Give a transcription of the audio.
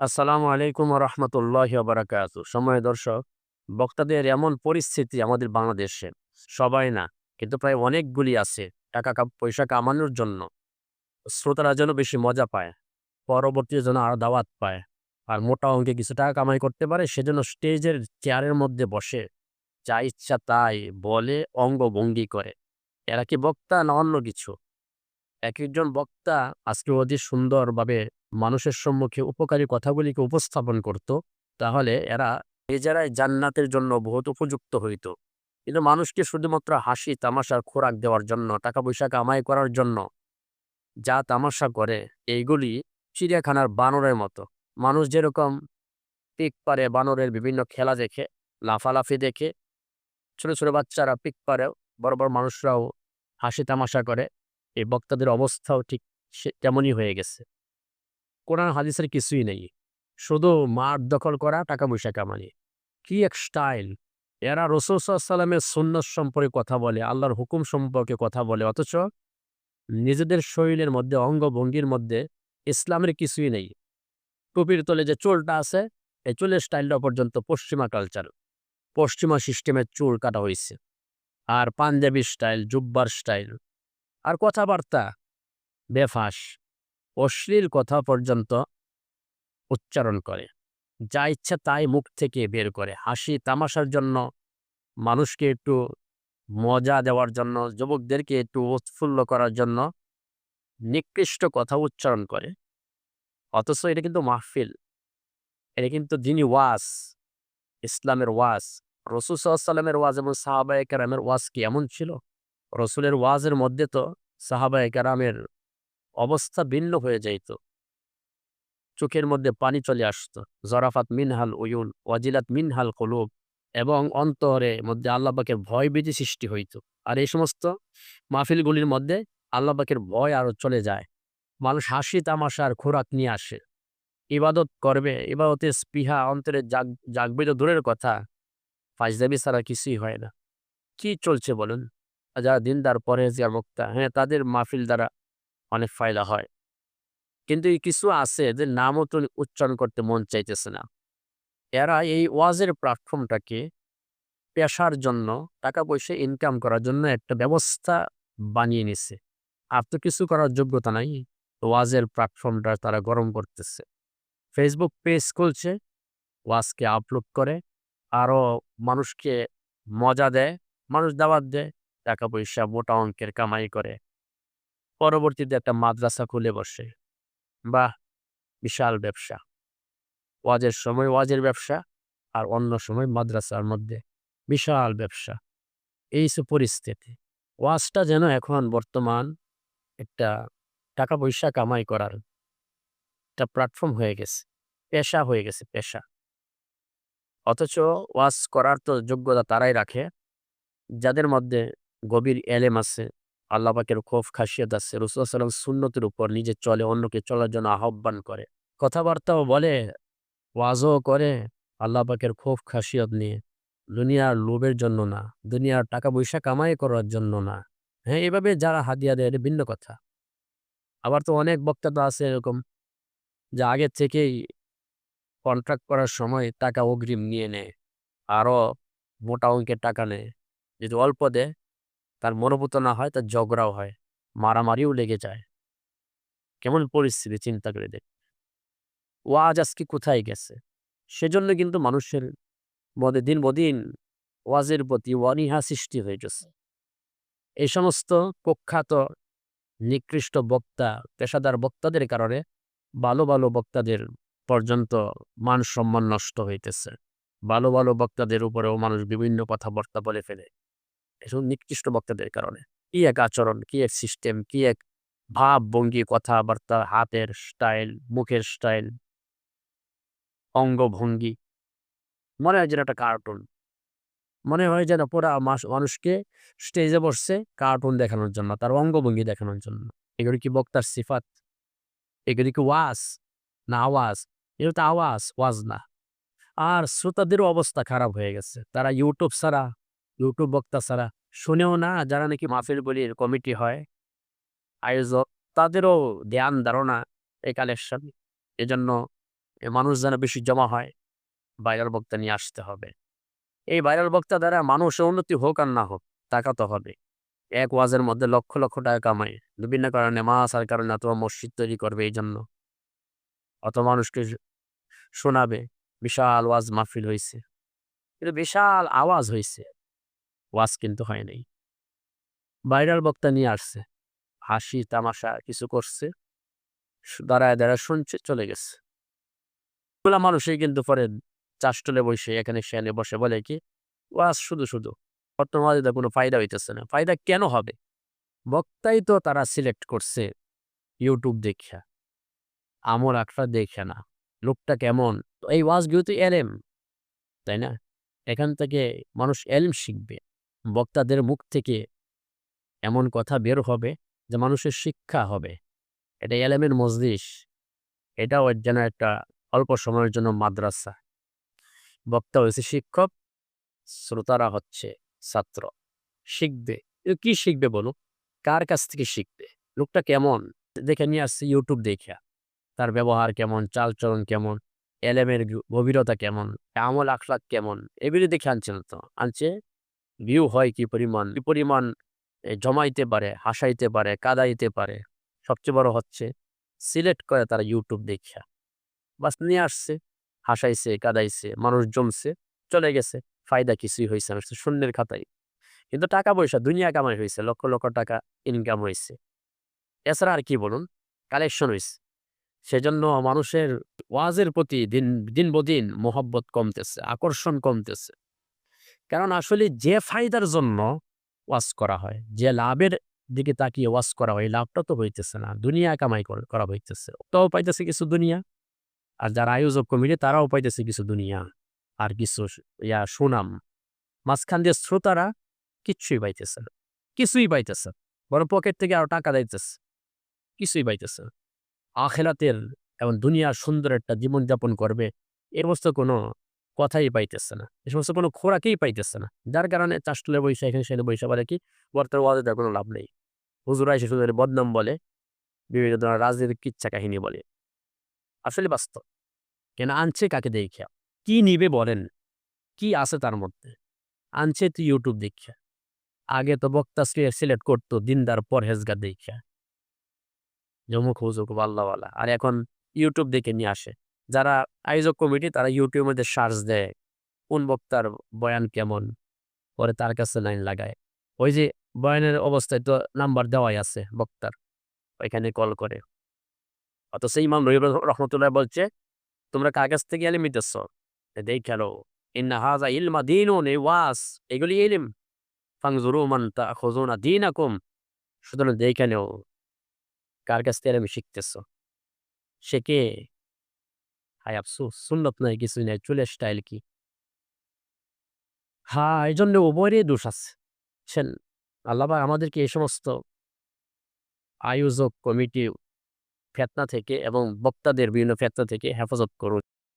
আসসালামু আলাইকুম রহমতুল্লাহ বারাকাতু সময় দর্শক, বক্তাদের এমন পরিস্থিতি আমাদের বাংলাদেশে, সবাই না, কিন্তু প্রায় অনেকগুলি আছে টাকা পয়সা কামানোর জন্য। শ্রোতারা যেন বেশি মজা পায়, পরবর্তীতে যেন আরও দাওয়াত পায়, আর মোটা অঙ্কে কিছু টাকা কামাই করতে পারে, সেজন্য স্টেজের চেয়ারের মধ্যে বসে যা ইচ্ছা তাই বলে অঙ্গভঙ্গি করে। এরা কি বক্তা না অন্য কিছু? এক একজন বক্তা আজকে অতি সুন্দরভাবে মানুষের সম্মুখে উপকারী কথাগুলিকে উপস্থাপন করত, তাহলে এরা নিজেরাই জান্নাতের জন্য বহুত উপযুক্ত হইত। কিন্তু মানুষকে শুধুমাত্র হাসি তামাশার খোরাক দেওয়ার জন্য টাকা পয়সা কামাই করার জন্য যা তামাশা করে, এইগুলি চিড়িয়াখানার বানরের মতো। মানুষ যেরকম পিক পারে বানরের বিভিন্ন খেলা দেখে, লাফালাফি দেখে, ছোট ছোট বাচ্চারা পিক পারে, বড় বড় মানুষরাও হাসি তামাশা করে, এই বক্তাদের অবস্থাও ঠিক তেমনই হয়ে গেছে। কোরআন হাদিসের কিছুই নেই। শুধু মাঠ দখল করা টাকা পয়সা কামানি। কি এক স্টাইল! এরা রসুল সাল্লামের সুন্নত সম্পর্কে কথা বলে, আল্লাহর হুকুম সম্পর্কে কথা বলে, অথচ নিজেদের শরীরের মধ্যে, অঙ্গভঙ্গির মধ্যে ইসলামের কিছুই নেই। টুপির তলে যে চুলটা আছে, এই চুলের স্টাইলটা পর্যন্ত পশ্চিমা কালচার পশ্চিমা সিস্টেমের চুল কাটা হয়েছে আর পাঞ্জাবি স্টাইল, জুব্বার স্টাইল। আর কথাবার্তা, বেফাস। অশ্লীল কথা পর্যন্ত উচ্চারণ করে। যা ইচ্ছা তাই মুখ থেকে বের করে। হাসি তামাশার জন্য, মানুষকে একটু মজা দেওয়ার জন্য, যুবকদেরকে একটু উৎফুল্ল করার জন্য নিকৃষ্ট কথা উচ্চারণ করে। অথচ এটা কিন্তু মাহফিল। এটা কিন্তু যিনি ওয়াজ, ইসলামের ওয়াজ। রসুল সাল্লামের ওয়াজ এবং সাহাবায়ে কেরামের ওয়াজ কি এমন ছিল? রসুলের ওয়াজের মধ্যে তো সাহাবায়ে কেরামের অবস্থা ভিন্ন হয়ে যাইত। চোখের মধ্যে পানি চলে আসতো। জরাফাত মিনহাল উয়ুন, ওয়াজিলাত মিনহাল কলুব এবং অন্তরে মধ্যে আল্লাহবাকের ভয় বেজি সৃষ্টি হইত। আর এই সমস্ত মাহফিলগুলির মধ্যে আল্লাহবাকের ভয় আরও চলে যায়। মানুষ হাসি তামাশার খোরাক নিয়ে আসে। ইবাদত করবে ইবাদতে স্পৃহা অন্তরে জাগ, জাগবে তো দূরের কথা। ফাজদাবি ছাড়া কিছুই হয় না। কি চলছে বলুন? যারা দিনদার পরেজিয়ার মুক্তা হ্যাঁ তাদের মাহফিল দ্বারা অনেক ফায়দা হয়। কিন্তু কিছু আছে যে নামও তো উচ্চারণ করতে মন চাইতেছে না। এরা এই ওয়াজের প্ল্যাটফর্মটাকে পেশার জন্য টাকা পয়সা ইনকাম করার জন্য একটা ব্যবস্থা বানিয়ে নিছে। আর তো কিছু করার যোগ্যতা নাই ওয়াজের প্ল্যাটফর্মটা তারা গরম করতেছে। ফেসবুক পেজ খুলছে, ওয়াজকে আপলোড করে আরও মানুষকে মজা দেয়, মানুষ দাওয়াত দেয় টাকা পয়সা মোটা অঙ্কের কামাই করে। পরবর্তীতে একটা মাদ্রাসা খুলে বসে। বাহ! বিশাল ব্যবসা। ওয়াজের সময় ওয়াজের ব্যবসা আর অন্য সময় মাদ্রাসার মধ্যে। বিশাল ব্যবসা। এই সব পরিস্থিতি। ওয়াজটা যেন এখন বর্তমান একটা টাকা পয়সা কামাই করার একটা প্ল্যাটফর্ম হয়ে গেছে। পেশা হয়ে গেছে, পেশা। অথচ ওয়াজ করার তো যোগ্যতা তারাই রাখে। যাদের মধ্যে গভীর এলেম আছে আল্লাহ পাকের খোফ খাসিয়ত আছে রসুল সাল্লাম সুন্নতের উপর নিজে চলে, অন্যকে চলার জন্য আহ্বান করে। কথাবার্তাও বলে, ওয়াজও করে, আল্লাহ পাকের খোফ খাসিয়ত নিয়ে। দুনিয়ার লোভের জন্য না, দুনিয়ার টাকা পয়সা কামাই করার জন্য না। হ্যাঁ এভাবে যারা হাদিয়া দেয়, এটা ভিন্ন কথা। আবার তো অনেক বক্তা তো আছে এরকম, যে আগে থেকেই কন্ট্রাক্ট করার সময় টাকা অগ্রিম নিয়ে নেয়, আরও মোটা অঙ্কের টাকা নেয়। যদি অল্প দেয় তার মনোভূত না হয়, তার ঝগড়াও হয়, মারামারিও লেগে যায়। কেমন পরিস্থিতি, চিন্তা করে দেখ। ওয়াজ আজকে কোথায় গেছে? সেজন্য কিন্তু মানুষের মধ্যে দিন বদিন ওয়াজের প্রতি অনীহা সৃষ্টি হয়ে গেছে এই সমস্ত প্রখ্যাত, নিকৃষ্ট বক্তা, পেশাদার বক্তাদের কারণে ভালো ভালো বক্তাদের পর্যন্ত মান সম্মান নষ্ট হইতেছে। ভালো ভালো বক্তাদের উপরেও মানুষ বিভিন্ন কথাবার্তা বলে ফেলে। এসব নিকৃষ্ট বক্তাদের কারণে। কি এক আচরণ, কি এক সিস্টেম কি এক ভাব ভঙ্গি কথাবার্তা, হাতের স্টাইল মুখের স্টাইল অঙ্গভঙ্গি। মনে হয় যেন একটা কার্টুন মনে হয় যেন পুরা মাস, মানুষকে স্টেজে বসছে কার্টুন দেখানোর জন্য, তার অঙ্গভঙ্গি দেখানোর জন্য। এগুলি কি বক্তার সিফাত? এগুলি কি ওয়াজ? না আওয়াজ এগুলো তো আওয়াজ, ওয়াজ না। আর শ্রোতাদেরও অবস্থা খারাপ হয়ে গেছে। তারা ইউটিউব ছাড়া ইউটিউব বক্তা ছাড়া। শুনেও না, যারা নাকি মাহফিল বলির কমিটি হয়, আয়োজক, তাদেরও ধ্যান, ধারণা, এই কালেকশন এজন্য মানুষ যেন বেশি জমা হয় ভাইরাল বক্তা নিয়ে আসতে হবে। এই ভাইরাল বক্তা দ্বারা মানুষের উন্নতি হোক আর না হোক টাকা তো হবে। এক ওয়াজের মধ্যে লক্ষ লক্ষ টাকা কামায়। বিভিন্ন কারণে মাছ আর কারণে অথবা মসজিদ তৈরি করবে এই জন্য। অত মানুষকে শোনাবে, বিশাল ওয়াজ মাহফিল হয়েছে কিন্তু বিশাল আওয়াজ হয়েছে ওয়াজ কিন্তু হয় নাই। ভাইরাল বক্তা নিয়ে আসছে। হাসি, তামাশা কিছু করছে। দাঁড়ায় দাঁড়ায় শুনছে, চলে গেছে। এগুলা মানুষই কিন্তু পরে চাষটলে বসে, এখানে সেখানে বসে বলে কি, ওয়াজ শুধু শুধু। বর্তমানে কোনো ফায়দা হইতেছে না। ফায়দা কেন হবে? বক্তাই তো তারা সিলেক্ট করছে ইউটিউব দেখা আমল আকরা দেখে না। লোকটা কেমন? এই ওয়াজগুলো তো এলেম, তাই না? এখান থেকে মানুষ এলম শিখবে। বক্তাদের মুখ থেকে এমন কথা বের হবে যে মানুষের শিক্ষা হবে। এটা এলেমের মজলিস। এটাও যেন একটা অল্প সময়ের জন্য মাদ্রাসা। বক্তা হয়েছে শিক্ষক, শ্রোতারা হচ্ছে ছাত্র। শিখবে। কি শিখবে বলো কার কাছ থেকে শিখবে? লোকটা কেমন? দেখে নিয়ে আসছে ইউটিউব দেখা। তার ব্যবহার কেমন? চালচলন কেমন? এলেমের গভীরতা কেমন? আমল আখলাক কেমন? এগুলি দেখে আনছে না তো? আনছে ভিউ হয় কি পরিমাণ? কি পরিমাণ জমাইতে পারে, হাসাইতে পারে, কাদাইতে পারে, সবচেয়ে বড় হচ্ছে সিলেক্ট করে তারা ইউটিউব দেখা বাস নিয়ে আসছে, হাসাইছে, কাদাইছে, মানুষ জমছে, চলে গেছে, ফায়দা কিছুই হয়েছে না শূন্যের খাতায়। কিন্তু টাকা পয়সা, দুনিয়া কামাই হয়েছে লক্ষ লক্ষ টাকা ইনকাম হয়েছে এছাড়া আর কি বলুন? কালেকশন হয়েছে সেজন্য মানুষের ওয়াজের প্রতি দিন দিন বদিন মোহব্বত কমতেছে, আকর্ষণ কমতেছে। কারণ আসলে যে ফায়দার জন্য ওয়াজ করা হয়, যে লাভের দিকে তাকিয়ে ওয়াজ করা হয় লাভটা তো হইতেছে না। দুনিয়া কামাই করা হইতেছে। তাও পাইতেছে কিছু দুনিয়া। আর যারা আয়োজক কমিটি, তারাও পাইতেছে কিছু দুনিয়া। আর কিছু ইয়া সুনাম। মাঝখান দিয়ে শ্রোতারা কিচ্ছুই পাইতেছে না। কিছুই পাইতেছে। বরং পকেট থেকে আরও টাকা দিতেছে। কিছুই পাইতেছে না। আখেরাতের এবং দুনিয়ার সুন্দর একটা জীবনযাপন করবে এর সমস্ত কোনো কথাই পাইতেছে না। এ সমস্ত কোনো খোরাকেই পাইতেছে না। যার কারণে চাষটুলে বৈশা, এখানে সেখানে বৈশা বলে কি, বর্তমান ওয়াজে তার কোনো লাভ নেই। হুজুরা এসে শুধু বদনাম বলে, বিভিন্ন ধরনের রাজনীতিক কিচ্ছা কাহিনী বলে। আসলে বাস্তব। কেন আনছে কাকে দেখা কি নিবে বলেন? কি আছে তার মধ্যে? আনছে তুই ইউটিউব দেখা আগে তো বক্তা সিলেক্ট করতো, দিনদার পরহেজগার দেখা জমুক হুজুক আল্লাহওয়ালা। আর এখন ইউটিউব দেখে নিয়ে আসে। যারা আয়োজক কমিটি, তারা ইউটিউবের মধ্যে সার্চ দেয়, কোন বক্তার বয়ান কেমন? পরে তার কাছে লাইন লাগায়। ওই যে বয়ানের অবস্থায় তো নাম্বার দেওয়াই আছে বক্তার, ওইখানে কল করে। অথচ ইমাম রহিম রহমতুল্লাহ বলছে, তোমরা কাছ থেকে এলিম নিতেছ দেখ খেলো ইন্না হাজা ইলমা দিনুন ওয়াস, এগুলি ইলিম ফাংজুরু দিন আকুম সুতরাং দেখে কার কাছ থেকে এলিম শিখতেছ? সে কে? হায় আফসোস সুন্নত নাই কিছুই নাই চুলের স্টাইল কি? হা এই জন্য উভয়েরই দোষ আছে। সেন আল্লাহ আমাদেরকে এই সমস্ত আয়োজক কমিটি, ফেতনা থেকে এবং বক্তাদের বিভিন্ন ফেতনা থেকে হেফাজত করুন